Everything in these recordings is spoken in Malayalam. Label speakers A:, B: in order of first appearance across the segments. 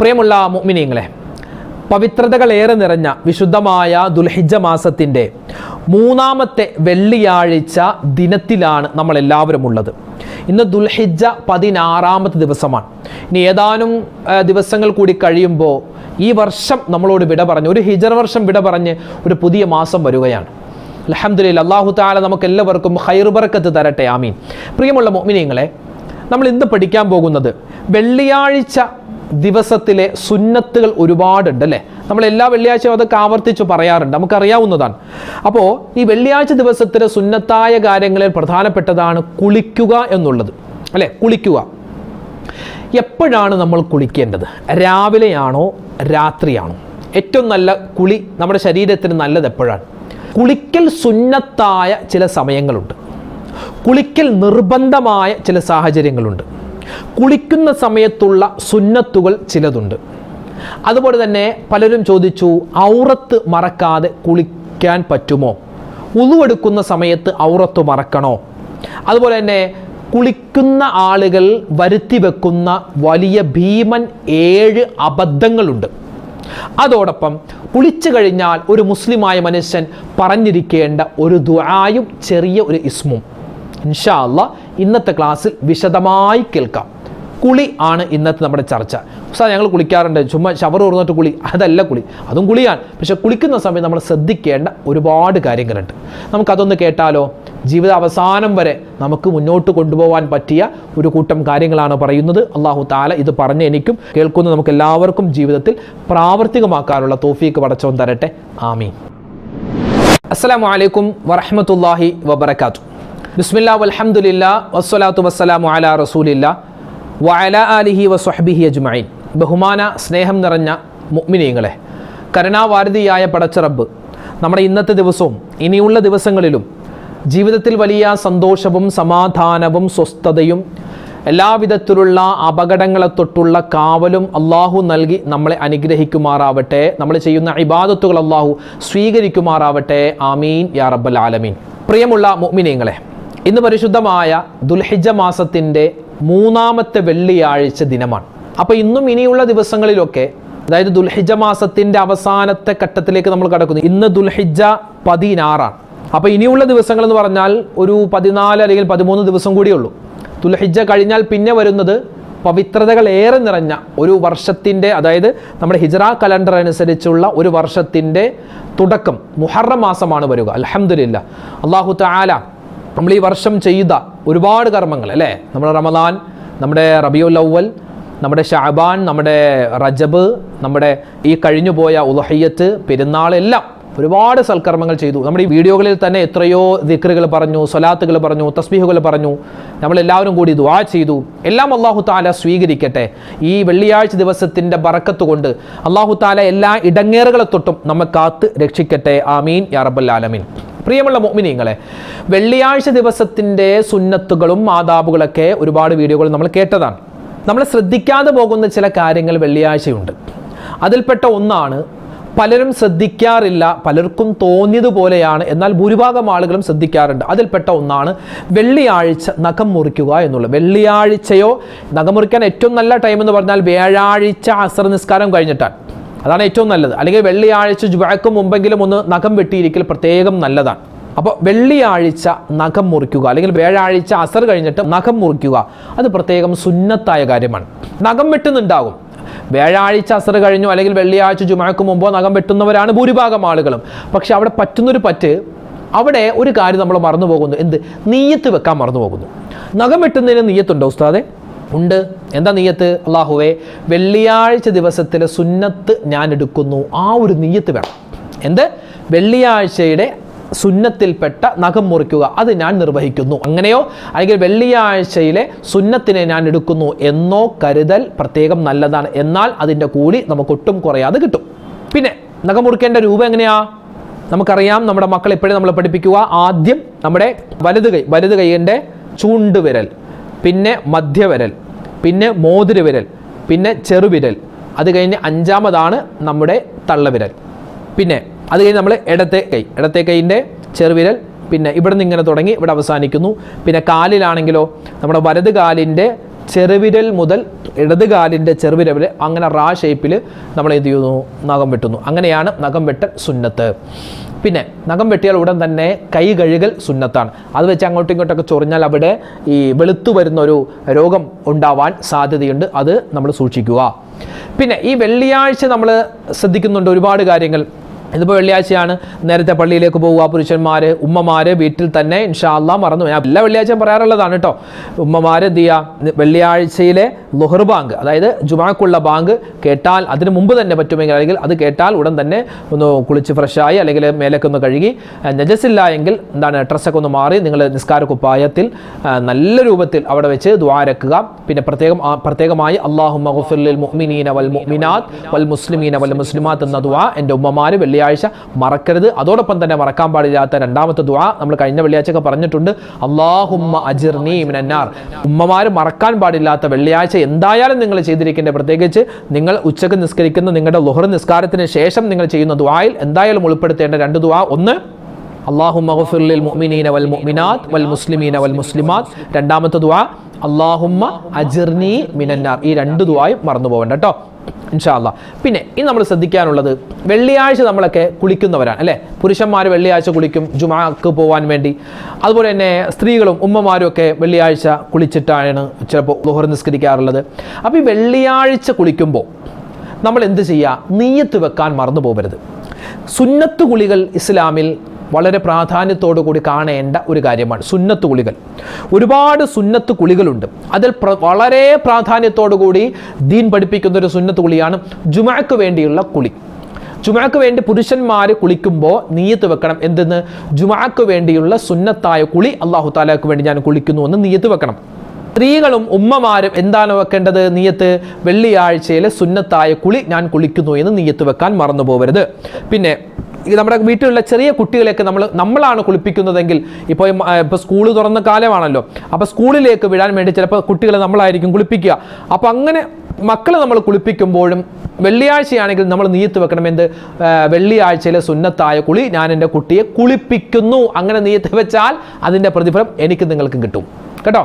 A: പ്രിയമുള്ള മുഅ്മിനീങ്ങളെ പവിത്രതകളേറെ നിറഞ്ഞ വിശുദ്ധമായ ദുൽഹിജ മാസത്തിന്റെ മൂന്നാമത്തെ വെള്ളിയാഴ്ച ദിനത്തിലാണ് നമ്മൾ എല്ലാവരും ഉള്ളത് ഇന്ന് ദുൽഹിജ പതിനാറാമത്തെ ദിവസമാണ്. ഇനി ഏതാനും ദിവസങ്ങൾ കൂടി കഴിയുമ്പോൾ ഈ വർഷം നമ്മളോട് വിട പറഞ്ഞ് ഒരു ഹിജർ വർഷം വിട പറഞ്ഞ് ഒരു പുതിയ മാസം വരികയാണ്. അലഹമ്മദില്ല അള്ളാഹു താല നമുക്ക് എല്ലാവർക്കും ഹൈറുബർക്കത്ത് തരട്ടെ ആമീൻ. പ്രിയമുള്ള മോമിനിയങ്ങളെ നമ്മൾ ഇന്ന് പഠിക്കാൻ പോകുന്നത് വെള്ളിയാഴ്ച ദിവസത്തിലെ സുന്നത്തുകൾ ഒരുപാടുണ്ട് അല്ലേ? നമ്മൾ എല്ലാ വെള്ളിയാഴ്ചയും അതൊക്കെ ആവർത്തിച്ച് പറയാറുണ്ട്. നമുക്കറിയാവുന്നതാണ്. അപ്പോൾ ഈ വെള്ളിയാഴ്ച ദിവസത്തിലെ സുന്നത്തായ കാര്യങ്ങളിൽ പ്രധാനപ്പെട്ടതാണ് കുളിക്കുക എന്നുള്ളത്. അല്ലേ? കുളിക്കുക. എപ്പോഴാണ് നമ്മൾ കുളിക്കേണ്ടത്? രാവിലെയാണോ? രാത്രിയാണോ? ഏറ്റവും നല്ല കുളി നമ്മുടെ ശരീരത്തിന് നല്ലത് എപ്പോഴാണ്? കുളിക്കൽ സുന്നത്തായ ചില സമയങ്ങളുണ്ട്. കുളിക്കൽ നിർബന്ധമായ ചില സാഹചര്യങ്ങളുണ്ട്. കുളിക്കുന്ന സമയത്തുള്ള സുന്നത്തുകൾ ചിലതുണ്ട്. അതുപോലെ തന്നെ പലരും ചോദിച്ചു ഔറത്ത് മറക്കാതെ കുളിക്കാൻ പറ്റുമോ? ഉളുവെടുക്കുന്ന സമയത്ത് ഔറത്ത് മറക്കണോ? അതുപോലെ തന്നെ കുളിക്കുന്ന ആളുകൾ വരുത്തി വെക്കുന്ന വലിയ ഭീമൻ ഏഴ് അബദ്ധങ്ങളുണ്ട്. അതോടൊപ്പം കുളിച്ചു കഴിഞ്ഞാൽ ഒരു മുസ്ലിമായ മനുഷ്യൻ പറഞ്ഞിരിക്കേണ്ട ഒരു ദുആയും ചെറിയ ഒരു ഇസ്മും. ഇൻഷാ അല്ലാ ഇന്നത്തെ ക്ലാസ്സിൽ വിശദമായി കേൾക്കാം. കുളി ആണ് ഇന്നത്തെ നമ്മുടെ ചർച്ച. സാർ ഞങ്ങൾ കുളിക്കാറുണ്ട്. ചുമ്മാ ഷവർ ഓർന്നിട്ട് കുളി. അതല്ല കുളി. അതും കുളിയാണ്. പക്ഷെ കുളിക്കുന്ന സമയത്ത് നമ്മൾ ശ്രദ്ധിക്കേണ്ട ഒരുപാട് കാര്യങ്ങളുണ്ട്. നമുക്കതൊന്ന് കേട്ടാലോ? ജീവിത അവസാനം വരെ നമുക്ക് മുന്നോട്ട് കൊണ്ടുപോകാൻ പറ്റിയ ഒരു കൂട്ടം കാര്യങ്ങളാണ് പറയുന്നത്. അള്ളാഹു താല ഇത് പറഞ്ഞ് എനിക്കും കേൾക്കുന്ന. നമുക്ക് എല്ലാവർക്കും ജീവിതത്തിൽ പ്രാവർത്തികമാക്കാനുള്ള തോഫീക്ക് പടച്ചോൻ തരട്ടെ. ആമീൻ. അസ്സാം വലൈക്കും വറഹ്മത്തുള്ളാഹി വബറകാത്തു ബിസ്മില്ലാ അലഹമുല്ല വസ്സലാത്തു വസ്സലാമു അലാ റസൂലില്ല വഅല ആലിഹി വസ്വഹ്ബിഹി അജ്മഈൻ. ബഹുമാന സ്നേഹം നിറഞ്ഞ മുഗ്മിനീങ്ങളെ കരുണാവാരതിയായ പടച്ചറബ് നമ്മുടെ ഇന്നത്തെ ദിവസവും ഇനിയുള്ള ദിവസങ്ങളിലും ജീവിതത്തിൽ വലിയ സന്തോഷവും സമാധാനവും സ്വസ്ഥതയും എല്ലാവിധത്തിലുള്ള അപകടങ്ങളെ തൊട്ടുള്ള കാവലും അള്ളാഹു നൽകി നമ്മളെ അനുഗ്രഹിക്കുമാറാവട്ടെ നമ്മൾ ചെയ്യുന്ന ഇബാദത്തുകൾ അള്ളാഹു സ്വീകരിക്കുമാറാവട്ടെ. ആമീൻ യാ റബ്ബൽ ആലമീൻ. പ്രിയമുള്ള മുഅ്മിനീങ്ങളെ ഇന്ന് പരിശുദ്ധമായ ദുൽഹിജ മാസത്തിന്റെ മൂന്നാമത്തെ വെള്ളിയാഴ്ച ദിനമാണ്. അപ്പോൾ ഇന്നും ഇനിയുള്ള ദിവസങ്ങളിലൊക്കെ അതായത് ദുൽഹിജ മാസത്തിന്റെ അവസാനത്തെ ഘട്ടത്തിലേക്ക് നമ്മൾ കടക്കുന്നു. ഇന്ന് ദുൽഹിജ പതിനാറാണ്. അപ്പോൾ ഇനിയുള്ള ദിവസങ്ങൾ എന്ന് പറഞ്ഞാൽ ഒരു പതിനാല് അല്ലെങ്കിൽ പതിമൂന്ന് ദിവസം കൂടിയുള്ളൂ. ദുൽഹിജ കഴിഞ്ഞാൽ പിന്നെ വരുന്നത് പവിത്രതകൾ ഏറെ നിറഞ്ഞ ഒരു വർഷത്തിന്റെ അതായത് നമ്മുടെ ഹിജറ കലണ്ടർ അനുസരിച്ചുള്ള ഒരു വർഷത്തിന്റെ തുടക്കം മുഹറം മാസമാണ് വരിക. അലഹമില്ല അള്ളാഹു താല നമ്മൾ ഈ വർഷം ചെയ്ത ഒരുപാട് കർമ്മങ്ങൾ അല്ലേ? നമ്മുടെ റമദാൻ നമ്മുടെ റബിയുൽ അവൽ നമ്മുടെ ഷാബാൻ നമ്മുടെ റജബ് നമ്മുടെ ഈ കഴിഞ്ഞുപോയ ഉലഹയ്യത്ത് പെരുന്നാൾ എല്ലാം ഒരുപാട് സൽക്കർമ്മങ്ങൾ ചെയ്തു. നമ്മുടെ ഈ വീഡിയോകളിൽ തന്നെ എത്രയോ ദിക്റുകൾ പറഞ്ഞു സ്വലാത്തുകൾ പറഞ്ഞു തസ്ബീഹുകൾ പറഞ്ഞു. നമ്മളെല്ലാവരും കൂടി ദുആ ചെയ്തു. എല്ലാം അള്ളാഹു താല സ്വീകരിക്കട്ടെ. ഈ വെള്ളിയാഴ്ച ദിവസത്തിന്റെ ബറക്കത്ത് കൊണ്ട് അള്ളാഹു താല എല്ലാ ഇടങ്ങേറുകളെ തൊട്ടും നമ്മെ കാത്ത് രക്ഷിക്കട്ടെ. ആമീൻ. യാ റബ്ബൽ ആലമീൻ. പ്രിയമുള്ള മോമിനിങ്ങളെ വെള്ളിയാഴ്ച ദിവസത്തിന്റെ സുന്നത്തുകളും മാതാബുകളൊക്കെ ഒരുപാട് വീഡിയോകൾ നമ്മൾ കേട്ടതാണ്. നമ്മൾ ശ്രദ്ധിക്കാതെ പോകുന്ന ചില കാര്യങ്ങൾ വെള്ളിയാഴ്ചയുണ്ട്. അതിൽപ്പെട്ട ഒന്നാണ് പലരും ശ്രദ്ധിക്കാറില്ല പലർക്കും തോന്നിയതുപോലെയാണ് എന്നാൽ ഭൂരിഭാഗം ആളുകളും ശ്രദ്ധിക്കാറുണ്ട്. അതിൽപ്പെട്ട ഒന്നാണ് വെള്ളിയാഴ്ച നഖം മുറിക്കുക എന്നുള്ളത്. വെള്ളിയാഴ്ചയോ നഖം മുറിക്കാൻ ഏറ്റവും നല്ല ടൈം എന്ന് പറഞ്ഞാൽ വ്യാഴാഴ്ച അസർ നിസ്കാരം കഴിഞ്ഞിട്ടാണ്. അതാണ് ഏറ്റവും നല്ലത്. അല്ലെങ്കിൽ വെള്ളിയാഴ്ച ജുബാക്ക് മുമ്പെങ്കിലും ഒന്ന് നഖം വെട്ടിയിരിക്കൽ പ്രത്യേകം നല്ലതാണ്. അപ്പോൾ വെള്ളിയാഴ്ച നഖം മുറിക്കുക അല്ലെങ്കിൽ വ്യാഴാഴ്ച അസർ കഴിഞ്ഞിട്ട് നഖം മുറിക്കുക അത് പ്രത്യേകം സുന്നത്തായ കാര്യമാണ്. നഖം വെട്ടുന്നുണ്ടാകും. വ്യാഴാഴ്ച അസർ കഴിഞ്ഞു അല്ലെങ്കിൽ വെള്ളിയാഴ്ച ജുമാക്ക് മുമ്പോ നഖം വെട്ടുന്നവരാണ് ഭൂരിഭാഗം ആളുകളും. പക്ഷെ അവിടെ പറ്റുന്നൊരു പറ്റ് അവിടെ ഒരു കാര്യം നമ്മൾ മറന്നു പോകുന്നു എന്ത്? നീയത്ത് വെക്കാൻ മറന്നു പോകുന്നു നഖം വെട്ടുന്നതിന് നീയത്തുണ്ടോ ഉസ്താദെ? ഉണ്ട്. എന്താ നീയത്ത്? അള്ളാഹുവെ വെള്ളിയാഴ്ച ദിവസത്തിലെ സുന്നത്ത് ഞാൻ എടുക്കുന്നു ആ ഒരു നീയത്ത് വേണം. എന്ത്? വെള്ളിയാഴ്ചയുടെ സുന്നത്തിൽപ്പെട്ട നഖം മുറിക്കുക. അത് ഞാൻ നിർവഹിക്കുന്നു. അങ്ങനെയോ? അല്ലെങ്കിൽ വെള്ളിയാഴ്ചയിലെ സുന്നത്തിനെ ഞാൻ എടുക്കുന്നു എന്നോ കരുതൽ പ്രത്യേകം നല്ലതാണ്. എന്നാൽ അതിന്റെ കൂലി നമുക്കൊട്ടും കുറയാതെ കിട്ടും. പിന്നെ നഖം മുറിക്കേണ്ട രൂപം എങ്ങനെയാ? നമുക്കറിയാം നമ്മുടെ മക്കൾ എപ്പോഴും നമ്മളെ പഠിപ്പിക്കുക ആദ്യം നമ്മുടെ വലത് കൈ വലത് കൈയിന്റെ ചൂണ്ടുവിരൽ പിന്നെ മധ്യവിരൽ പിന്നെ മോതിരവിരൽ പിന്നെ ചെറുവിരൽ. അത് കഴിഞ്ഞ് അഞ്ചാമതാണ് നമ്മുടെ തള്ളവിരൽ. പിന്നെ അത് കഴിഞ്ഞ് നമ്മൾ ഇടത്തെ കൈ ഇടത്തെ കൈയിന്റെ ചെറുവിരൽ പിന്നെ ഇവിടെ നിന്ന് ഇങ്ങനെ തുടങ്ങി ഇവിടെ അവസാനിക്കുന്നു. പിന്നെ കാലിലാണെങ്കിലോ നമ്മുടെ വലത് കാലിന്റെ ചെറുവിരൽ മുതൽ ഇടത് കാലിന്റെ ചെറുവിരൽ വരെ അങ്ങനെ റാ ഷേപ്പിൽ നമ്മൾ എന്ത് ചെയ്യുന്നു? നഖം വെട്ടുന്നു. അങ്ങനെയാണ് നഖം വെട്ടൽ സുന്നത്ത്. പിന്നെ നഖം വെട്ടിയാൽ ഉടൻ തന്നെ കൈ കഴുകൽ സുന്നത്താണ്. അത് വെച്ച് അങ്ങോട്ടും ഇങ്ങോട്ടൊക്കെ ചൊറിഞ്ഞാൽ അവിടെ ഈ വെളുത്തു വരുന്ന ഒരു രോഗം ഉണ്ടാവാൻ സാധ്യതയുണ്ട്. അത് നമ്മൾ സൂക്ഷിക്കുക. പിന്നെ ഈ വെള്ളിയാഴ്ച നമ്മൾ ശ്രദ്ധിക്കുന്നുണ്ട് ഒരുപാട് കാര്യങ്ങൾ. ഇതിപ്പോൾ വെള്ളിയാഴ്ചയാണ് നേരത്തെ പള്ളിയിലേക്ക് പോവുക പുരുഷന്മാർ ഉമ്മമാർ വീട്ടിൽ തന്നെ ഇൻഷാല്ല മറന്നു ഞാൻ എല്ലാ വെള്ളിയാഴ്ചയും പറയാറുള്ളതാണ് കേട്ടോ. ഉമ്മമാർ എന്ത് ചെയ്യുക വെള്ളിയാഴ്ചയിലെ ലുഹർ ബാങ്ക് അതായത് ജുമാക്കുള്ള ബാങ്ക് കേട്ടാൽ അതിന് മുമ്പ് തന്നെ പറ്റുമെങ്കിൽ അല്ലെങ്കിൽ അത് കേട്ടാൽ ഉടൻ തന്നെ ഒന്ന് കുളിച്ച് ഫ്രഷായി അല്ലെങ്കിൽ മേലൊക്കെ ഒന്ന് കഴുകി നജസില്ല എങ്കിൽ എന്താണ് ഡ്രസ്സൊക്കെ ഒന്ന് മാറി നിങ്ങൾ നിസ്കാര കുപ്പായത്തിൽ നല്ല രൂപത്തിൽ അവിടെ വെച്ച് ദ്വാരക്കുക പിന്നെ പ്രത്യേകം പ്രത്യേകമായി അള്ളാഹു മഹുഫുൽ മുഹ്മിനീന വൽ മുഅ്മിനാത്ത് വൽ മുസ്ലിമീന വൽ മുസ്ലിമാത്ത് എന്ന ദുആ എന്റെ ഉമ്മമാർ വെള്ളിയാഴ്ച മറക്കരുത്. അതോടൊപ്പം തന്നെ മറക്കാൻ പാടില്ലാത്ത രണ്ടാമത്തെ ദുആ നമ്മൾ കഴിഞ്ഞ വെള്ളിയാഴ്ചയൊക്കെ പറഞ്ഞിട്ടുണ്ട്. അള്ളാഹുമ്മ അജിർനി മിനന്നാർ. ഉമ്മമാർ മറക്കാൻ പാടില്ലാത്ത വെള്ളിയാഴ്ച എന്തായാലും നിങ്ങൾ ചെയ്തിരിക്കേണ്ട പ്രത്യേകിച്ച് നിങ്ങൾ ഉച്ചയ്ക്ക് നിസ്കരിക്കുന്ന നിങ്ങളുടെ ലുഹർ നിസ്കാരത്തിന് ശേഷം നിങ്ങൾ ചെയ്യുന്ന ദുആയിൽ എന്തായാലും ഉൾപ്പെടുത്തേണ്ട രണ്ട് ദുആ. ഒന്ന് അള്ളാഹു മഹഫുലിൽ മുഅ്മിനീന വൽ മുഅ്മിനാത്ത് വൽ മുസ്ലിമീന വൽ മുസ്ലിമാത്ത്. രണ്ടാമത്തെ ദുആ അള്ളാഹുമ്മ അജിർനി മിനന്നാർ. ഈ രണ്ട് ദുവായും മറന്നു പോകണ്ട കേട്ടോ ഇൻഷാല്ല പിന്നെ ഇനി നമ്മൾ ശ്രദ്ധിക്കാനുള്ളത് വെള്ളിയാഴ്ച നമ്മളൊക്കെ കുളിക്കുന്നവരാണ് അല്ലേ? പുരുഷന്മാർ വെള്ളിയാഴ്ച കുളിക്കും ജുമാക്ക് പോകാൻ വേണ്ടി. അതുപോലെ തന്നെ സ്ത്രീകളും ഉമ്മമാരും ഒക്കെ വെള്ളിയാഴ്ച കുളിച്ചിട്ടാണ് ചിലപ്പോൾ ദുഹർ നിസ്കരിക്കാറുള്ളത്. അപ്പോൾ ഈ വെള്ളിയാഴ്ച കുളിക്കുമ്പോൾ നമ്മൾ എന്ത് ചെയ്യുക നീയത്ത് വെക്കാൻ മറന്നു പോകരുത് സുന്നത്ത് കുളികൾ ഇസ്ലാമിൽ വളരെ പ്രാധാന്യത്തോടു കൂടി കാണേണ്ട ഒരു കാര്യമാണ് സുന്നത്ത് കുളികൾ. ഒരുപാട് സുന്നത്ത് കുളികളുണ്ട്. അതിൽ വളരെ പ്രാധാന്യത്തോടു കൂടി ദീൻ പഠിപ്പിക്കുന്ന ഒരു സുന്നത്ത് കുളിയാണ് ജുമാക്ക് വേണ്ടിയുള്ള കുളി. ജുമാക്ക് വേണ്ടി പുരുഷന്മാർ കുളിക്കുമ്പോൾ നീയത്ത് വെക്കണം. എന്തെന്ന്? ജുമാക്ക് വേണ്ടിയുള്ള സുന്നത്തായ കുളി അള്ളാഹു താലാക്ക് വേണ്ടി ഞാൻ കുളിക്കുന്നു എന്ന് നീയത്ത് വെക്കണം. സ്ത്രീകളും ഉമ്മമാരും എന്താണ് വെക്കേണ്ടത് നീയത്ത്? വെള്ളിയാഴ്ചയിലെ സുന്നത്തായ കുളി ഞാൻ കുളിക്കുന്നു എന്ന് നീയത്ത് വെക്കാൻ മറന്നു പോകരുത് പിന്നെ ഈ നമ്മുടെ വീട്ടിലുള്ള ചെറിയ കുട്ടികളെയൊക്കെ നമ്മൾ നമ്മളാണ് കുളിപ്പിക്കുന്നതെങ്കിൽ ഇപ്പോൾ ഇപ്പോൾ സ്കൂൾ തുറന്ന കാലമാണല്ലോ. അപ്പോൾ സ്കൂളിലേക്ക് വിടാൻ വേണ്ടി ചിലപ്പോൾ കുട്ടികളെ നമ്മളായിരിക്കും കുളിപ്പിക്കുക. അപ്പോൾ അങ്ങനെ മക്കളെ നമ്മൾ കുളിപ്പിക്കുമ്പോഴും വെള്ളിയാഴ്ചയാണെങ്കിൽ നമ്മൾ നീയത്ത് വെക്കണം. എന്ത്? വെള്ളിയാഴ്ചയിലെ സുന്നത്തായ കുളി ഞാൻ എന്റെ കുട്ടിയെ കുളിപ്പിക്കുന്നു. അങ്ങനെ നീയത്ത് വെച്ചാൽ അതിന്റെ പ്രതിഫലം എനിക്ക് നിങ്ങൾക്കും കിട്ടും. കേട്ടോ?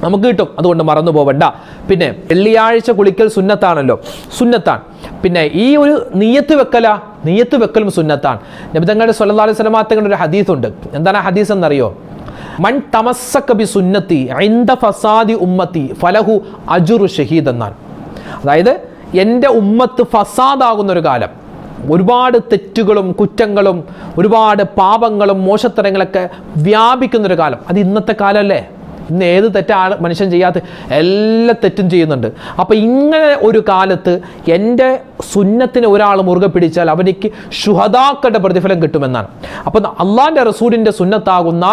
A: നമുക്ക് കിട്ടും. അതുകൊണ്ട് മറന്നു പോവണ്ട. പിന്നെ വെള്ളിയാഴ്ച കുളിക്കൽ സുന്നത്താണല്ലോ. സുന്നത്താണ്. പിന്നെ ഈ ഒരു നീയത്ത് വെക്കല? നീയത്ത് വെക്കലും സുന്നത്താണ്. നബിതങ്ങളുടെ സ്വലതാല അലൈഹി വസല്ലം തങ്ങളുടെ ഒരു ഹദീസ് ഉണ്ട് എന്താണ് ഹദീസ് എന്നറിയോ? മൺ തമസ്സക ബി സുന്നത്തി ഐന്ദ ഫസാദി ഉമ്മത്തി ഫലഹു അജുറു ഷഹീദ് എന്നാണ്. അതായത് എന്റെ ഉമ്മത്ത് ഫസാദാകുന്ന ഒരു കാലം. ഒരുപാട് തെറ്റുകളും കുറ്റങ്ങളും ഒരുപാട് പാപങ്ങളും മോശത്തരങ്ങളൊക്കെ വ്യാപിക്കുന്നൊരു കാലം. അത് ഇന്നത്തെ കാലമല്ലേ ഏത് തെറ്റാണ് മനുഷ്യൻ ചെയ്യാത്ത എല്ലാ തെറ്റും ചെയ്യുന്നുണ്ട്. അപ്പോൾ ഇങ്ങനെ ഒരു കാലത്ത് എന്റെ സുന്നത്തിന് ഒരാൾ മുറുകെ പിടിച്ചാൽ അവനിക്ക് ശുഹദാക്കളുടെ പ്രതിഫലം കിട്ടുമെന്നാണ്. അപ്പോൾ അള്ളാന്റെ റസൂലിന്റെ സുന്നത്താകുന്ന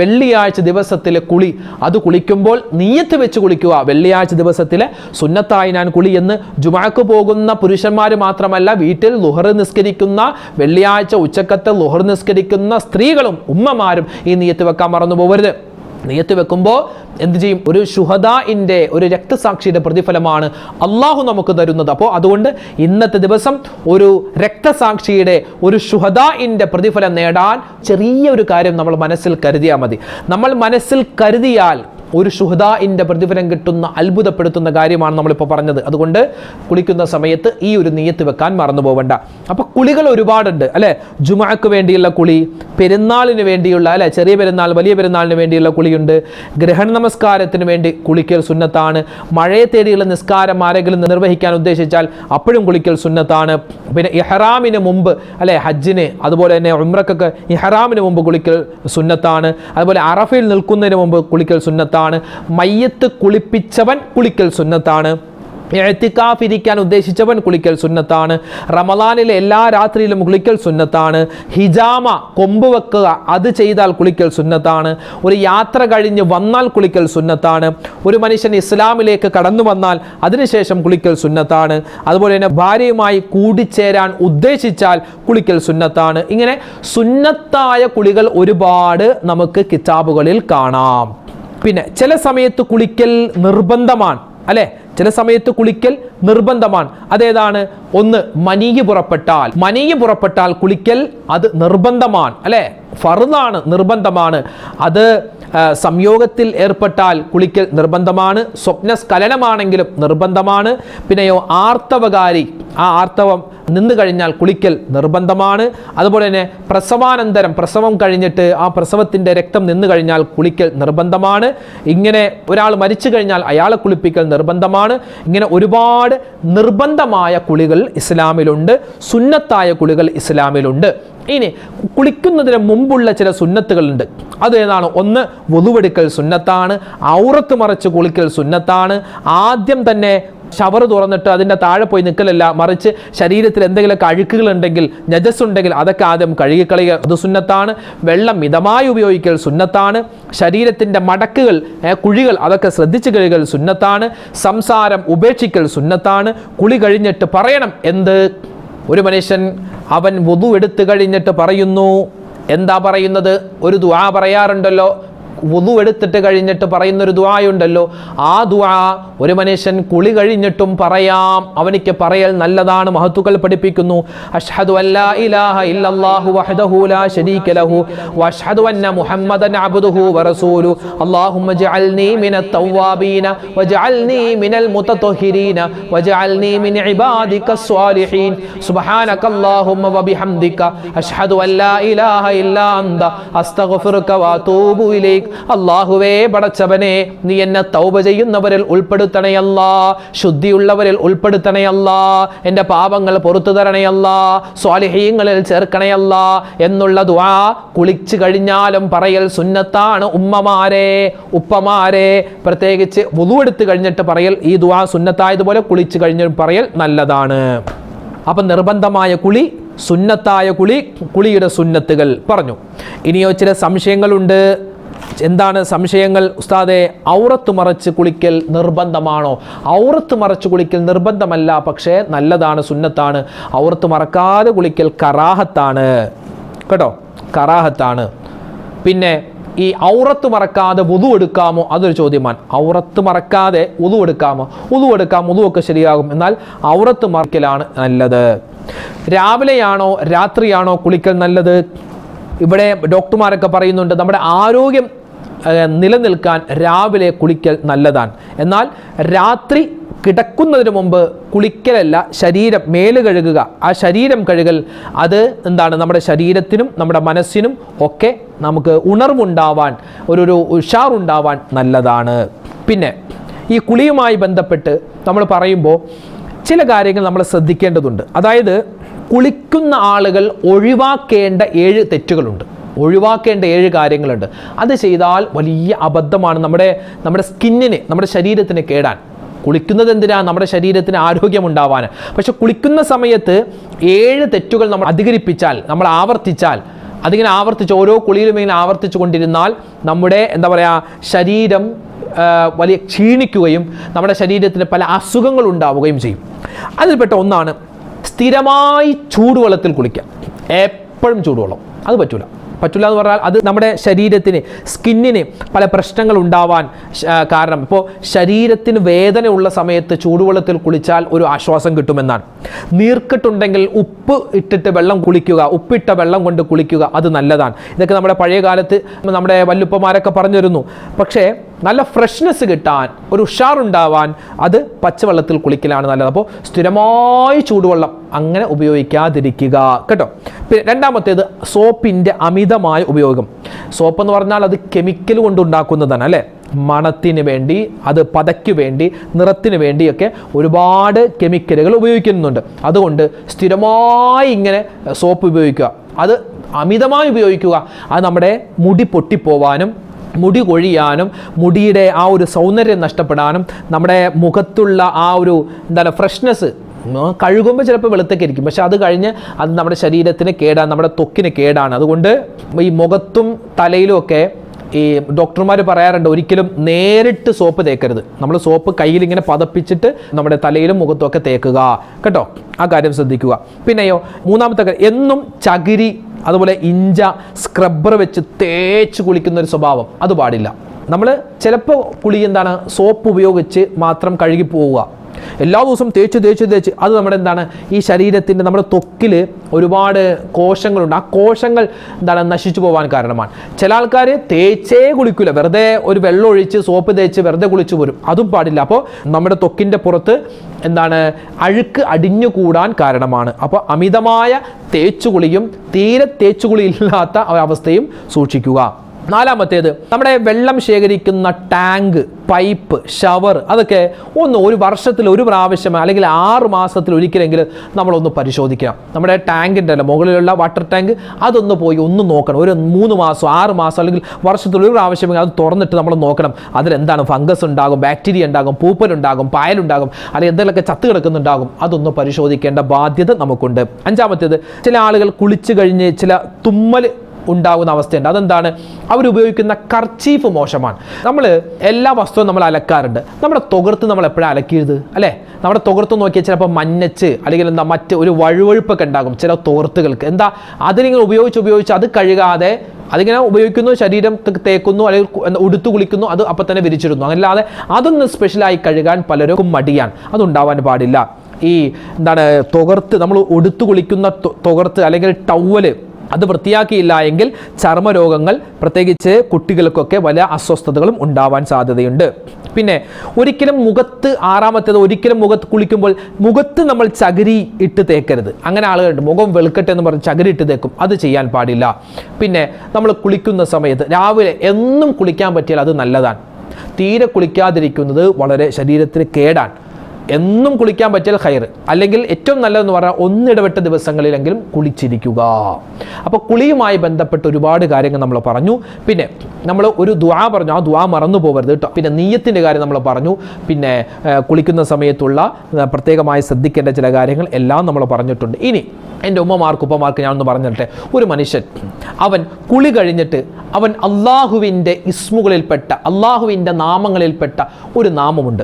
A: വെള്ളിയാഴ്ച ദിവസത്തിലെ കുളി അത് കുളിക്കുമ്പോൾ നീയത്ത് വെച്ച് കുളിക്കുക. വെള്ളിയാഴ്ച ദിവസത്തിലെ സുന്നത്തായി ഞാൻ കുളി എന്ന് ജുമാക്ക് പോകുന്ന പുരുഷന്മാർ മാത്രമല്ല വീട്ടിൽ ലുഹർ നിസ്കരിക്കുന്ന വെള്ളിയാഴ്ച ഉച്ചക്കത്തെ ലുഹർ നിസ്കരിക്കുന്ന സ്ത്രീകളും ഉമ്മമാരും ഈ നീയത്ത് വെക്കാൻ മറന്നു പോകരുത് നെയ്യത്ത് വെക്കുമ്പോൾ എന്ത് ചെയ്യും? ഒരു ഷുഹദാഇന്റെ ഒരു രക്തസാക്ഷിയുടെ പ്രതിഫലമാണ് അള്ളാഹു നമുക്ക് തരുന്നത്. അപ്പോൾ അതുകൊണ്ട് ഇന്നത്തെ ദിവസം ഒരു രക്തസാക്ഷിയുടെ ഒരു ഷുഹദാഇന്റെ പ്രതിഫലം നേടാൻ ചെറിയ ഒരു കാര്യം നമ്മൾ മനസ്സിൽ കരുതിയാൽ മതി. നമ്മൾ മനസ്സിൽ കരുതിയാൽ ഒരു ഷുഹദാഇന്റെ പ്രതിഫലം കിട്ടുന്ന അത്ഭുതപ്പെടുത്തുന്ന കാര്യമാണ് നമ്മളിപ്പോൾ പറഞ്ഞത്. അതുകൊണ്ട് കുളിക്കുന്ന സമയത്ത് ഈ ഒരു നീയത്ത് വെക്കാൻ മറന്നു പോവണ്ട. അപ്പോൾ കുളികൾ ഒരുപാടുണ്ട് അല്ലേ? ജുമാക്ക് വേണ്ടിയുള്ള കുളി പെരുന്നാളിന് വേണ്ടിയുള്ള അല്ലെ? ചെറിയ പെരുന്നാൾ വലിയ പെരുന്നാളിന് വേണ്ടിയുള്ള കുളിയുണ്ട്. ഗ്രഹണ നമസ്കാരത്തിന് വേണ്ടി കുളിക്കൽ സുന്നത്താണ്. മഴയെ തേടിയുള്ള നിസ്കാരം ആരെങ്കിലും നിർവഹിക്കാൻ ഉദ്ദേശിച്ചാൽ അപ്പോഴും കുളിക്കൽ സുന്നത്താണ്. പിന്നെ ഇഹ്റാമിന് മുമ്പ് അല്ലെ? ഹജ്ജിന് അതുപോലെ തന്നെ ഉമ്രക്കൊക്കെ ഇഹ്റാമിന് മുമ്പ് കുളിക്കൽ സുന്നത്താണ്. അതുപോലെ അറഫയിൽ നിൽക്കുന്നതിന് മുമ്പ് കുളിക്കൽ സുന്നത്താണ്. മയ്യത്ത് കുളിപ്പിച്ചവൻ കുളിക്കൽ സുന്നത്താണ്. എഴുത്തിക്കാഫ് ഇരിക്കാൻ ഉദ്ദേശിച്ചവൻ കുളിക്കൽ സുന്നത്താണ്. റമദാനിലെ എല്ലാ രാത്രിയിലും കുളിക്കൽ സുന്നത്താണ്. ഹിജാമ കൊമ്പ് വെക്കുക അത് ചെയ്താൽ കുളിക്കൽ സുന്നത്താണ്. ഒരു യാത്ര കഴിഞ്ഞ് വന്നാൽ കുളിക്കൽ സുന്നത്താണ്. ഒരു മനുഷ്യൻ ഇസ്ലാമിലേക്ക് കടന്നു വന്നാൽ അതിനുശേഷം കുളിക്കൽ സുന്നത്താണ്. അതുപോലെ തന്നെ ഭാര്യയുമായി കൂടിച്ചേരാൻ ഉദ്ദേശിച്ചാൽ കുളിക്കൽ സുന്നത്താണ്. ഇങ്ങനെ സുന്നത്തായ കുളികൾ ഒരുപാട് നമുക്ക് കിതാബുകളിൽ കാണാം. പിന്നെ ചില സമയത്ത് കുളിക്കൽ നിർബന്ധമാണ് അല്ലെ? ചില സമയത്ത് കുളിക്കൽ നിർബന്ധമാണ്. അതേതാണ്? ഒന്ന് മനീയ് പുറപ്പെട്ടാൽ. മനീയ് പുറപ്പെട്ടാൽ കുളിക്കൽ അത് നിർബന്ധമാണ് അല്ലെ? ഫറുതാണ് നിർബന്ധമാണ്. അത് സംയോഗത്തിൽ ഏർപ്പെട്ടാൽ കുളിക്കൽ നിർബന്ധമാണ്. സ്വപ്നസ്ഖലനമാണെങ്കിലും നിർബന്ധമാണ്. പിന്നെയോ ആർത്തവകാരി ആ ആർത്തവം നിന്ന് കഴിഞ്ഞാൽ കുളിക്കൽ നിർബന്ധമാണ്. അതുപോലെ തന്നെ പ്രസവാനന്തരം പ്രസവം കഴിഞ്ഞിട്ട് ആ പ്രസവത്തിന്റെ രക്തം നിന്ന് കഴിഞ്ഞാൽ കുളിക്കൽ നിർബന്ധമാണ്. ഇങ്ങനെ ഒരാൾ മരിച്ചു കഴിഞ്ഞാൽ അയാളെ കുളിപ്പിക്കൽ നിർബന്ധമാണ്. ഇങ്ങനെ ഒരുപാട് നിർബന്ധമായ കുളികൾ ഇസ്ലാമിലുണ്ട് സുന്നത്തായ കുളികൾ ഇസ്ലാമിലുണ്ട്. ഇനി കുളിക്കുന്നതിന് മുമ്പുള്ള ചില സുന്നത്തുകളുണ്ട്. അത് ഏതാണ്? ഒന്ന് വധുവെടുക്കൽ സുന്നത്താണ്. ഔറത്ത് മറച്ച് കുളിക്കൽ സുന്നത്താണ്. ആദ്യം തന്നെ ഷവർ തുറന്നിട്ട് അതിന്റെ താഴെ പോയി നിൽക്കലല്ല മറിച്ച് ശരീരത്തിൽ എന്തെങ്കിലും അഴുക്കുകൾ ഉണ്ടെങ്കിൽ നജസ് ഉണ്ടെങ്കിൽ അതൊക്കെ ആദ്യം കഴുകിക്കളയുക. അത് സുന്നത്താണ്. വെള്ളം മിതമായി ഉപയോഗിക്കൽ സുന്നത്താണ്. ശരീരത്തിന്റെ മടക്കുകൾ കുഴികൾ അതൊക്കെ ശ്രദ്ധിച്ചു കഴുകൽ സുന്നത്താണ്. സംസാരം ഉപേക്ഷിക്കൽ സുന്നത്താണ്. കുളി കഴിഞ്ഞിട്ട് പറയണം എന്ത്? ഒരു മനുഷ്യൻ അവൻ വധു എടുത്തു കഴിഞ്ഞിട്ട് പറയുന്നു. എന്താ പറയുന്നത്? ഒരു ദുആ പറയാറുണ്ടല്ലോ. വുതു എടുത്തിട്ട് കഴിഞ്ഞിട്ട് പറയുന്നൊരു ദുആയുണ്ടല്ലോ. ആ ദുആ ഒരു മനുഷ്യൻ കുളി കഴിഞ്ഞിട്ടും പറയാം. അവനിക്ക് പറയൽ നല്ലതാണ് മഹത്തുക്കൾ പഠിപ്പിക്കുന്നു. അഷ്ഹദു ഇലാഹ ഇല്ലല്ലാഹു വഹ്ദഹു ലാ ലഹു വഅഷ്ഹദു മുഹമ്മദൻ വറസൂലു അല്ലാഹുമ്മ മിനൽ മിൻ സുബ്ഹാനക അല്ലാഹുമ്മ വബിഹംദിക അഷ്ഹദു അല്ലാ ഇലാഹ ഇല്ലാ അന്ത. അസ്തഗ്ഫിറുക വഅതൂബു അല്ലാഹുവേ പടച്ചവനെ നീ എന്നെ തൗബ ചെയ്യുന്നവരിൽ ഉൾപ്പെടുത്തണയല്ല ശുദ്ധിയുള്ളവരിൽ ഉൾപ്പെടുത്തണയല്ല എന്റെ പാപങ്ങൾ പുറത്തു തരണയല്ല സ്വാലിഹീങ്ങളിൽ ചേർക്കണയല്ല എന്നുള്ള ദുആ കുളിച്ചു കഴിഞ്ഞാലും പറയൽ സുന്നത്താണ് ഉമ്മമാരെ. ഉപ്പമാരെ. പ്രത്യേകിച്ച് വുളു എടുത്തു കഴിഞ്ഞിട്ട് പറയൽ ഈ ദുആ സുന്നത്തായതുപോലെ കുളിച്ചു കഴിഞ്ഞ് പറയൽ നല്ലതാണ്. അപ്പം നിർബന്ധമായ കുളി സുന്നത്തായ കുളി കുളിയുടെ സുന്നത്തുകൾ പറഞ്ഞു. ഇനിയോ ചില സംശയങ്ങളുണ്ട്. എന്താണ് സംശയങ്ങൾ? ഉസ്താദെ ഔറത്ത് മറച്ച് കുളിക്കൽ നിർബന്ധമാണോ? ഔറത്ത് മറച്ച് കുളിക്കൽ നിർബന്ധമല്ല പക്ഷേ നല്ലതാണ് സുന്നത്താണ്. ഔറത്ത് മറക്കാതെ കുളിക്കൽ കറാഹത്താണ്. കേട്ടോ? കറാഹത്താണ്. പിന്നെ ഈ ഔറത്ത് മറക്കാതെ ഉതു എടുക്കാമോ? അതൊരു ചോദ്യമാണ്. ഔറത്ത് മറക്കാതെ ഉതു എടുക്കാമോ? ഉതു എടുക്കാം ഉതുവൊക്കെ ശരിയാകും. എന്നാൽ ഔറത്ത് മറക്കലാണ് നല്ലത്. രാവിലെയാണോ രാത്രിയാണോ കുളിക്കൽ നല്ലത്? ഇവിടെ ഡോക്ടർമാരൊക്കെ പറയുന്നുണ്ട് നമ്മുടെ ആരോഗ്യം നിലനിൽക്കാൻ രാവിലെ കുളിക്കൽ നല്ലതാണ്. എന്നാൽ രാത്രി കിടക്കുന്നതിന് മുമ്പ് കുളിക്കലല്ല ശരീരം മേൽ കഴുകുക. ആ ശരീരം കഴുകൽ അത് എന്താണ് നമ്മുടെ ശരീരത്തിനും നമ്മുടെ മനസ്സിനും ഒക്കെ നമുക്ക് ഉണർവുണ്ടാവാൻ ഒരു ഒരു ഉഷാറുണ്ടാവാൻ നല്ലതാണ്. പിന്നെ ഈ കുളിയുമായി ബന്ധപ്പെട്ട് നമ്മൾ പറയുമ്പോൾ ചില കാര്യങ്ങൾ നമ്മൾ ശ്രദ്ധിക്കേണ്ടതുണ്ട്. അതായത് കുളിക്കുന്ന ആളുകൾ ഒഴിവാക്കേണ്ട ഏഴ് തെറ്റുകളുണ്ട്. ഒഴിവാക്കേണ്ട ഏഴ് കാര്യങ്ങളുണ്ട്. അത് ചെയ്താൽ വലിയ അബദ്ധമാണ് നമ്മുടെ നമ്മുടെ സ്കിന്നിന് നമ്മുടെ ശരീരത്തിന് കേടാൻ. കുളിക്കുന്നത് എന്തിനാണ് നമ്മുടെ ശരീരത്തിന് ആരോഗ്യമുണ്ടാവാൻ. പക്ഷെ കുളിക്കുന്ന സമയത്ത് ഏഴ് തെറ്റുകൾ നമ്മൾ അധികരിപ്പിച്ചാൽ നമ്മൾ ആവർത്തിച്ചാൽ അതിങ്ങനെ ആവർത്തിച്ച് ഓരോ കുളിയിലും ഇങ്ങനെ ആവർത്തിച്ചു കൊണ്ടിരുന്നാൽ നമ്മുടെ എന്താ പറയുക ശരീരം വലിയ ക്ഷീണിക്കുകയും നമ്മുടെ ശരീരത്തിന് പല അസുഖങ്ങൾ ഉണ്ടാവുകയും ചെയ്യും. അതിൽപ്പെട്ട ഒന്നാണ് സ്ഥിരമായി ചൂടുവെള്ളത്തിൽ കുളിക്കുക എപ്പോഴും ചൂടുവെള്ളം. അത് പറ്റൂല. പറ്റില്ല എന്ന് പറഞ്ഞാൽ അത് നമ്മുടെ ശരീരത്തിന് സ്കിന്നിന് പല പ്രശ്നങ്ങൾ ഉണ്ടാവാൻ കാരണം. ഇപ്പോൾ ശരീരത്തിന് വേദന ഉള്ള സമയത്ത് ചൂടുവെള്ളത്തിൽ കുളിച്ചാൽ ഒരു ആശ്വാസം കിട്ടുമെന്നാണ്. നീർക്കിട്ടുണ്ടെങ്കിൽ ഉപ്പ് ഇട്ടിട്ട് വെള്ളം കുളിക്കുക ഉപ്പിട്ട വെള്ളം കൊണ്ട് കുളിക്കുക അത് നല്ലതാണ്. ഇതൊക്കെ നമ്മുടെ പഴയ കാലത്ത് നമ്മുടെ വല്ലുപ്പമാരൊക്കെ പറഞ്ഞിരുന്നു. പക്ഷേ നല്ല ഫ്രഷ്നെസ് കിട്ടാൻ ഒരു ഉഷാറുണ്ടാവാൻ അത് പച്ചവെള്ളത്തിൽ കുളിക്കലാണ് നല്ലത്. അപ്പോൾ സ്ഥിരമായി ചൂടുവെള്ളം അങ്ങനെ ഉപയോഗിക്കാതിരിക്കുക കേട്ടോ. പിന്നെ രണ്ടാമത്തേത് സോപ്പിന്റെ അമിതമായ ഉപയോഗം. സോപ്പ് എന്ന് പറഞ്ഞാൽ അത് കെമിക്കൽ കൊണ്ടുണ്ടാക്കുന്നതാണ് അല്ലേ? മണത്തിന് വേണ്ടി അത് പതയ്ക്ക് വേണ്ടി നിറത്തിന് വേണ്ടിയൊക്കെ ഒരുപാട് കെമിക്കലുകൾ ഉപയോഗിക്കുന്നുണ്ട്. അതുകൊണ്ട് സ്ഥിരമായി ഇങ്ങനെ സോപ്പ് ഉപയോഗിക്കുക. അത് അമിതമായി ഉപയോഗിക്കുക. അത് നമ്മുടെ മുടി പൊട്ടിപ്പോവാനും മുടി കൊഴിയാനും മുടിയുടെ ആ ഒരു സൗന്ദര്യം നഷ്ടപ്പെടാനും നമ്മുടെ മുഖത്തുള്ള ആ ഒരു എന്താണ് ഫ്രഷ്നെസ് കഴുകുമ്പോൾ ചിലപ്പോൾ വെളുത്തൊക്കെ ഇരിക്കും. പക്ഷെ അത് കഴിഞ്ഞ് അത് നമ്മുടെ ശരീരത്തിന് കേടാണ് നമ്മുടെ ത്വക്കിന് കേടാണ്. അതുകൊണ്ട് ഈ മുഖത്തും തലയിലും ഒക്കെ ഈ ഡോക്ടർമാർ പറയാറുണ്ട് ഒരിക്കലും നേരിട്ട് സോപ്പ് തേക്കരുത്. നമ്മൾ സോപ്പ് കയ്യിൽ ഇങ്ങനെ പതപ്പിച്ചിട്ട് നമ്മുടെ തലയിലും മുഖത്തും ഒക്കെ തേക്കുക. കേട്ടോ? ആ കാര്യം ശ്രദ്ധിക്കുക. പിന്നെയോ മൂന്നാമത്തെ കാര്യം എന്നും ചകിരി അതുപോലെ ഇഞ്ച സ്ക്രബ്ബർ വെച്ച് തേച്ച് കുളിക്കുന്ന ഒരു സ്വഭാവം. അത് പാടില്ല. നമ്മൾ ചിലപ്പോൾ കുളി എന്താണ് സോപ്പ് ഉപയോഗിച്ച് മാത്രം കഴുകി പോവുക. എല്ലാ ദിവസവും തേച്ച് തേച്ച് തേച്ച് അത് നമ്മുടെ എന്താണ് ഈ ശരീരത്തിന്റെ നമ്മുടെ ത്വക്കിൽ ഒരുപാട് കോശങ്ങളുണ്ട്. ആ കോശങ്ങൾ എന്താണ് നശിച്ചു പോകാൻ കാരണമാണ്. ചില ആൾക്കാർ തേച്ചേ കുളിക്കില്ല വെറുതെ ഒരു വെള്ളം ഒഴിച്ച് സോപ്പ് തേച്ച് വെറുതെ കുളിച്ചു പോരും. അതും പാടില്ല. അപ്പോൾ നമ്മുടെ ത്വക്കിന്റെ പുറത്ത് എന്താണ് അഴുക്ക് അടിഞ്ഞു കൂടാൻ കാരണമാണ്. അപ്പോൾ അമിതമായ തേച്ചുകുളിയും തീരെ തേച്ചുകുളി ഇല്ലാത്ത അവസ്ഥയും സൂക്ഷിക്കുക. നാലാമത്തേത് നമ്മുടെ വെള്ളം ശേഖരിക്കുന്ന ടാങ്ക് പൈപ്പ് ഷവർ അതൊക്കെ ഒന്ന് ഒരു വർഷത്തിൽ ഒരു പ്രാവശ്യം അല്ലെങ്കിൽ ആറ് മാസത്തിൽ ഒരിക്കലെങ്കിലും നമ്മളൊന്ന് പരിശോധിക്കണം. നമ്മുടെ ടാങ്കിന്റെ അല്ല മുകളിലുള്ള വാട്ടർ ടാങ്ക് അതൊന്ന് പോയി ഒന്ന് നോക്കണം. ഒരു മൂന്ന് മാസം ആറ് മാസം അല്ലെങ്കിൽ വർഷത്തിൽ ഒരു പ്രാവശ്യമെങ്കിൽ അത് തുറന്നിട്ട് നമ്മൾ നോക്കണം. അതിലെന്താണ് ഫംഗസ് ഉണ്ടാകും ബാക്ടീരിയ ഉണ്ടാകും പൂപ്പലുണ്ടാകും പായലുണ്ടാകും അല്ലെങ്കിൽ എന്തെങ്കിലുമൊക്കെ ചത്ത് കിടക്കുന്നുണ്ടാകും അതൊന്ന് പരിശോധിക്കേണ്ട ബാധ്യത നമുക്കുണ്ട്. അഞ്ചാമത്തേത് ചില ആളുകൾ കുളിച്ച് കഴിഞ്ഞ് ചില തുമ്മൽ ഉണ്ടാകുന്ന അവസ്ഥയുണ്ട്. അതെന്താണ്? അവരുപയോഗിക്കുന്ന കർച്ചീഫ് മോശമാണ്. നമ്മൾ എല്ലാ വസ്തുവും നമ്മൾ അലക്കാറുണ്ട്. നമ്മുടെ തുകർത്ത് നമ്മൾ എപ്പോഴും അലക്കിയത്? അല്ലേ? നമ്മുടെ തുകർത്ത് നോക്കിയാൽ ചിലപ്പോൾ മഞ്ഞച്ച് അല്ലെങ്കിൽ എന്താ മറ്റ് ഒരു വഴുവഴുപ്പൊക്കെ ഉണ്ടാകും ചില തുകർത്തുകൾക്ക് എന്താ? അതിലിങ്ങനെ ഉപയോഗിച്ച് ഉപയോഗിച്ച് അത് കഴുകാതെ അതിങ്ങനെ ഉപയോഗിക്കുന്നു ശരീരം തേക്കുന്നു അല്ലെങ്കിൽ ഉടുത്തു കുളിക്കുന്നു അത് അപ്പം തന്നെ വിരിച്ചിരുന്നു അങ്ങനല്ലാതെ അതൊന്ന് സ്പെഷ്യലായി കഴുകാൻ പലർക്കും മടിയാണ്. അതുണ്ടാവാൻ പാടില്ല. ഈ എന്താണ് തുകർത്ത് നമ്മൾ ഉടുത്തു കുളിക്കുന്ന തുകർത്ത് അല്ലെങ്കിൽ ടവൽ അത് വൃത്തിയാക്കിയില്ല എങ്കിൽ ചർമ്മരോഗങ്ങൾ പ്രത്യേകിച്ച് കുട്ടികൾക്കൊക്കെ വലിയ അസ്വസ്ഥതകളും ഉണ്ടാവാൻ സാധ്യതയുണ്ട്. പിന്നെ ഒരിക്കലും മുഖത്ത് ആറാമത്തേത് ഒരിക്കലും മുഖത്ത് കുളിക്കുമ്പോൾ മുഖത്ത് നമ്മൾ ചകിരി ഇട്ട് തേക്കരുത്. അങ്ങനെ ആളുകളുണ്ട് മുഖം വെളുക്കട്ടെ എന്ന് പറഞ്ഞ് ചകിരി ഇട്ട് തേക്കും. അത് ചെയ്യാൻ പാടില്ല. പിന്നെ നമ്മൾ കുളിക്കുന്ന സമയത്ത് രാവിലെ എന്നും കുളിക്കാൻ പറ്റിയാൽ അത് നല്ലതാണ്. തീരെ കുളിക്കാതിരിക്കുന്നത് വളരെ ശരീരത്തിന് കേടാണ്. എന്നും കുളിക്കാൻ പറ്റിയാൽ ഹയർ അല്ലെങ്കിൽ ഏറ്റവും നല്ലതെന്ന് പറഞ്ഞാൽ ഒന്നിടവിട്ട ദിവസങ്ങളിലെങ്കിലും കുളിച്ചിരിക്കുക. അപ്പോൾ കുളിയുമായി ബന്ധപ്പെട്ട് ഒരുപാട് കാര്യങ്ങൾ നമ്മൾ പറഞ്ഞു. പിന്നെ നമ്മൾ ഒരു ദ്വാ പറഞ്ഞു. ആ ദ്വാ മറന്നു പോകരുത് കേട്ടോ. പിന്നെ നീയത്തിന്റെ കാര്യം നമ്മൾ പറഞ്ഞു. പിന്നെ കുളിക്കുന്ന സമയത്തുള്ള പ്രത്യേകമായി ശ്രദ്ധിക്കേണ്ട ചില കാര്യങ്ങൾ എല്ലാം നമ്മൾ പറഞ്ഞിട്ടുണ്ട്. ഇനി എന്റെ ഉമ്മമാർക്ക് ഉപ്പമാർക്ക് ഞാനൊന്ന് പറഞ്ഞിട്ടെ. ഒരു മനുഷ്യൻ അവൻ കുളി കഴിഞ്ഞിട്ട് അവൻ അള്ളാഹുവിന്റെ ഇസ്മുകളിൽപ്പെട്ട അള്ളാഹുവിന്റെ നാമങ്ങളിൽപ്പെട്ട ഒരു നാമമുണ്ട്.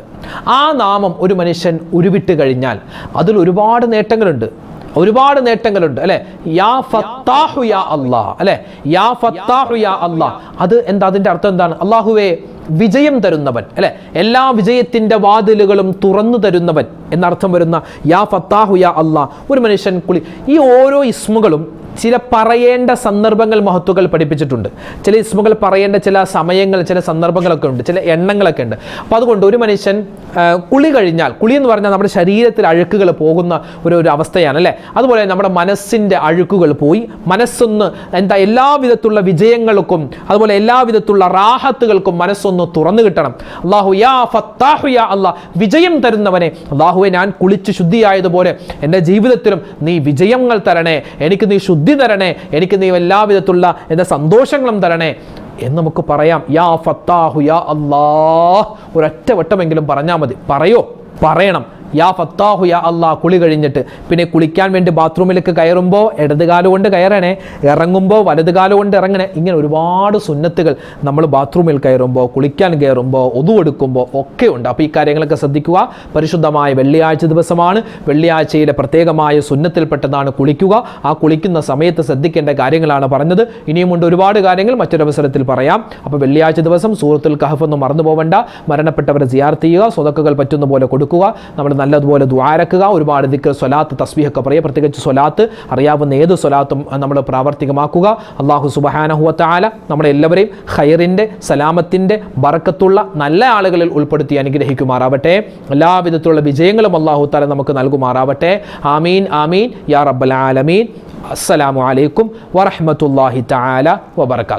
A: ആ നാമം ഒരു മനുഷ്യൻ ഉരുവിട്ട് കഴിഞ്ഞാൽ അതിൽ ഒരുപാട് നേട്ടങ്ങളുണ്ട്. ഒരുപാട് നേട്ടങ്ങളുണ്ട് അല്ലെ? യാ ഫത്താഹു യാ അള്ളാഹ് അല്ലെ? യാ ഫത്താഹു യാ അള്ളാഹ് അത് എന്താ? അതിന്റെ അർത്ഥം എന്താണ്? അള്ളാഹുവേ വിജയം തരുന്നവൻ അല്ലെ? എല്ലാ വിജയത്തിന്റെ വാതിലുകളും തുറന്നു തരുന്നവൻ എന്നർത്ഥം വരുന്ന യാ ഫത്താഹു യാ അള്ളാഹ് ഒരു മനുഷ്യൻ കുളി ഈ ഓരോ ഇസ്മുകളും ചില പറയേണ്ട സന്ദർഭങ്ങൾ മഹത്വകൾ പഠിപ്പിച്ചിട്ടുണ്ട്. ചില ഇസ്മുകൾ പറയേണ്ട ചില സമയങ്ങൾ ചില സന്ദർഭങ്ങളൊക്കെ ഉണ്ട് ചില എണ്ണങ്ങളൊക്കെ ഉണ്ട്. അപ്പോൾ അതുകൊണ്ട് ഒരു മനുഷ്യൻ കുളി കഴിഞ്ഞാൽ കുളി എന്ന് പറഞ്ഞാൽ നമ്മുടെ ശരീരത്തിൽ അഴുക്കുകൾ പോകുന്ന ഒരു ഒരു അവസ്ഥയാണ് അല്ലേ? അതുപോലെ നമ്മുടെ മനസ്സിന്റെ അഴുക്കുകൾ പോയി മനസ്സൊന്ന് എന്താ എല്ലാവിധത്തുള്ള വിജയങ്ങൾക്കും അതുപോലെ എല്ലാവിധത്തുള്ള റാഹത്തുകൾക്കും മനസ്സൊന്ന് തുറന്നു കിട്ടണം. അള്ളാഹു യാ ഫത്താഹു യാ അള്ളാഹ് വിജയം തരുന്നവനെ അള്ളാഹുവെ ഞാൻ കുളിച്ച് ശുദ്ധിയായതുപോലെ എന്റെ ജീവിതത്തിലും നീ വിജയങ്ങൾ തരണേ എനിക്ക് നീ ശുദ്ധി തരണേ എനിക്ക് നീ എല്ലാവിധത്തുള്ള എന്റെ സന്തോഷങ്ങളും തരണേ എന്ന് നമുക്ക് പറയാം. യാ ഫത്താഹു യാ അള്ളാഹ് ഒരൊറ്റ വട്ടമെങ്കിലും പറഞ്ഞാൽ മതി. പറയോ? പറയണം. യാ ഫത്താഹു യാ അള്ളാ കുളി കഴിഞ്ഞിട്ട്. പിന്നെ കുളിക്കാൻ വേണ്ടി ബാത്റൂമിലേക്ക് കയറുമ്പോൾ ഇടതുകാലം കൊണ്ട് കയറണേ ഇറങ്ങുമ്പോൾ വലതുകാലം കൊണ്ട് ഇറങ്ങണേ. ഇങ്ങനെ ഒരുപാട് സുന്നത്തുകൾ നമ്മൾ ബാത്റൂമിൽ കയറുമ്പോൾ കുളിക്കാൻ കയറുമ്പോൾ ഒതു എടുക്കുമ്പോൾ ഒക്കെ ഉണ്ട്. അപ്പോൾ ഈ കാര്യങ്ങളൊക്കെ ശ്രദ്ധിക്കുക. പരിശുദ്ധമായ വെള്ളിയാഴ്ച ദിവസമാണ്. വെള്ളിയാഴ്ചയിലെ പ്രത്യേകമായ സുന്നത്തിൽപ്പെട്ടതാണ് കുളിക്കുക. ആ കുളിക്കുന്ന സമയത്ത് ശ്രദ്ധിക്കേണ്ട കാര്യങ്ങളാണ് പറഞ്ഞത്. ഇനിയുമുണ്ട് ഒരുപാട് കാര്യങ്ങൾ മറ്റൊരവസരത്തിൽ പറയാം. അപ്പോൾ വെള്ളിയാഴ്ച ദിവസം സൂറത്തുൽ കഹഫ് ഒന്നും മറന്നു പോവേണ്ട മരണപ്പെട്ടവരെ സിയാർത്ത് ചെയ്യുക. സ്വതക്കുകൾ പറ്റുന്ന പോലെ കൊടുക്കുക. നമ്മൾ നല്ലതുപോലെ ദ്വാരക്കുക ഒരുപാട് ദിക്കർ സ്വലാത്ത് തസ്ബീഹൊക്കെ പറയുക. പ്രത്യേകിച്ച് സ്വലാത്ത് അറിയാവുന്ന ഏത് സ്വലാത്തും നമ്മൾ പ്രാവർത്തികമാക്കുക. അള്ളാഹു സുബഹാനഹുവത്താല നമ്മളെല്ലാവരെയും ഖൈറിന്റെ സലാമത്തിന്റെ ബറക്കത്തുള്ള നല്ല ആളുകളിൽ ഉൾപ്പെടുത്തി അനുഗ്രഹിക്കുമാറാവട്ടെ. എല്ലാവിധത്തിലുള്ള വിജയങ്ങളും അള്ളാഹു താല നമുക്ക് നൽകുമാറാവട്ടെ. ആമീൻ ആമീൻ. യാ റബ്ബൽ ആലമീൻ. അസ്സലാമു അലൈക്കും വറഹമത്തല്ലാഹി തആല വബർക്കാത്തു